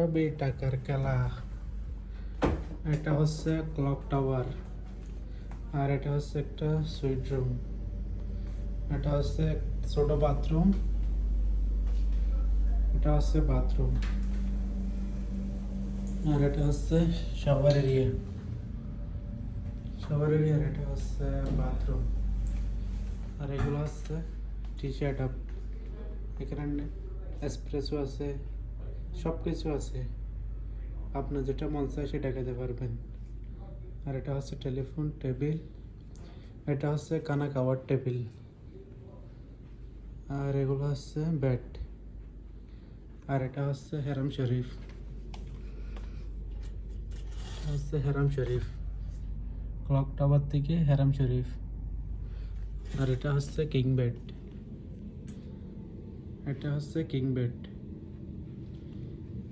সবই টাকার খেলা এটা হচ্ছে ক্লক টাওয়ার আর এটা হচ্ছে একটা সুইট রুম এটা হচ্ছে ছোট বাথরুম এটা হচ্ছে বাথরুম আর এটা হচ্ছে শাওয়ার এরিয়া শাওয়ার এরিয়া আর এটা হচ্ছে বাথরুম আর এগুলো হচ্ছে টি শার্ট আপ এখানে এসপ্রেসো আছে সব কিছু আছে। আপনার যেটা মন চায় সেটা খেতে পারবেন। আর এটা হচ্ছে টেলিফোন টেবিল এটা হচ্ছে কানা খাওয়ার টেবিল আর এগুলো হচ্ছে বেড আর এটা হচ্ছে হেরাম শরীফ। হচ্ছে হেরাম শরীফ। ক্লক টাওয়ার থেকে হেরাম শরীফ। আর এটা হচ্ছে কিং বেড এটা হচ্ছে কিং বেড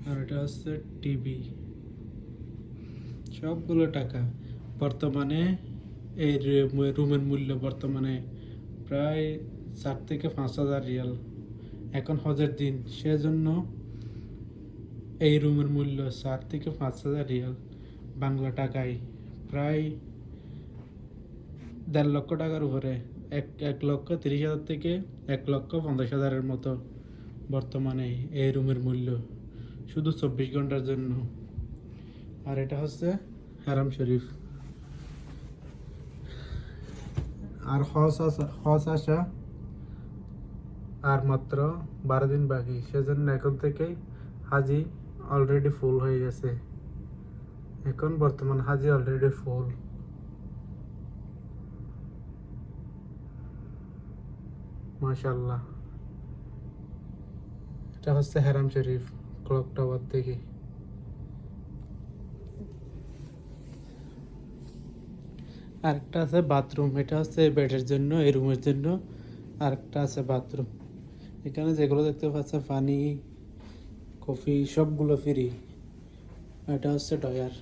আর এটা হচ্ছে টিভি। সবগুলো টাকা বর্তমানে এই রুমের মূল্য বর্তমানে প্রায় চার থেকে পাঁচ হাজার রিয়াল। এখন হজের দিন, সেজন্য এই রুমের মূল্য চার থেকে পাঁচ হাজার রিয়াল। বাংলা টাকায় প্রায় দেড় লক্ষ টাকার উপরে, এক এক লক্ষ তিরিশ হাজার থেকে এক লক্ষ পঞ্চাশ হাজারের মতো বর্তমানে এই রুমের মূল্য। শুধু চব্বিশ ঘণ্টার জন্য। আর এটা হচ্ছে হারাম শরীফ। আর হজ আসা- হজ আসা আর মাত্র বারো দিন বাকি। সেজন্য এখন থেকেই হাজি অলরেডি ফুল হয়ে গেছে। এখন বর্তমান হাজি অলরেডি ফুল মাশাল্লাহ এটা হচ্ছে হেরাম শরীফ। ক্লক টাওয়ার থেকে আরেকটা আছে বাথরুম এটা হচ্ছে বেডের জন্য, এই রুমের জন্য। আরেকটা আছে বাথরুম এখানে যেগুলো দেখতে পাচ্ছে, পানি, কফি, সবগুলো ফ্রি এটা হচ্ছে ডয়ার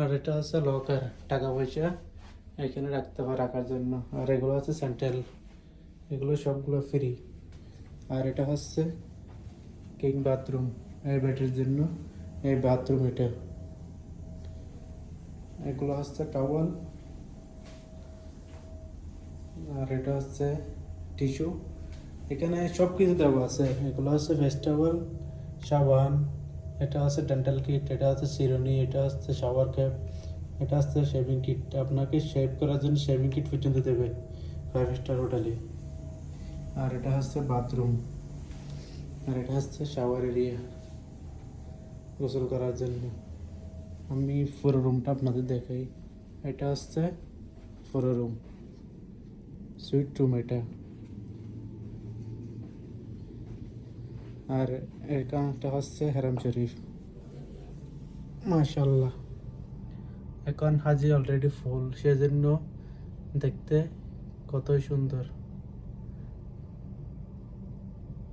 আর এটা হচ্ছে লকার টাকা পয়সা এখানে রাখতে হয় রাখার জন্য। আর এগুলো হচ্ছে সেন্ট্রাল এগুলো সবগুলো ফ্রি আর এটা হচ্ছে কিং বাথরুম এই বেডের জন্য এই বাথরুম এটা। এগুলো হচ্ছে টাওয়াল আর এটা হচ্ছে টিস্যু এখানে সব কিছু দেওয়া আছে। এগুলো হচ্ছে ভেজিটেবল সাবান, এটা হচ্ছে ডেন্টাল কিট এটা হচ্ছে সিরনি, এটা হচ্ছে শাওয়ার ক্যাপ এটা হচ্ছে শেভিং কিট আপনাকে শেভ করার জন্য শেভিং কিট পর্যন্ত দেবে। ফাইভ স্টার হোটেলে আর এটা হচ্ছে বাথরুম আর এটা হচ্ছে শাওয়ার এরিয়া গোসল করার জন্য। আমি পুরো রুমটা আপনাদের দেখাই। এটা হচ্ছে পুরো রুম সুইট রুম এটা। আর এখানটা হচ্ছে হেরাম শরীফ। মাশাল্লাহ এখন হাজি অলরেডি ফুল সেজন্য দেখতে কতই সুন্দর।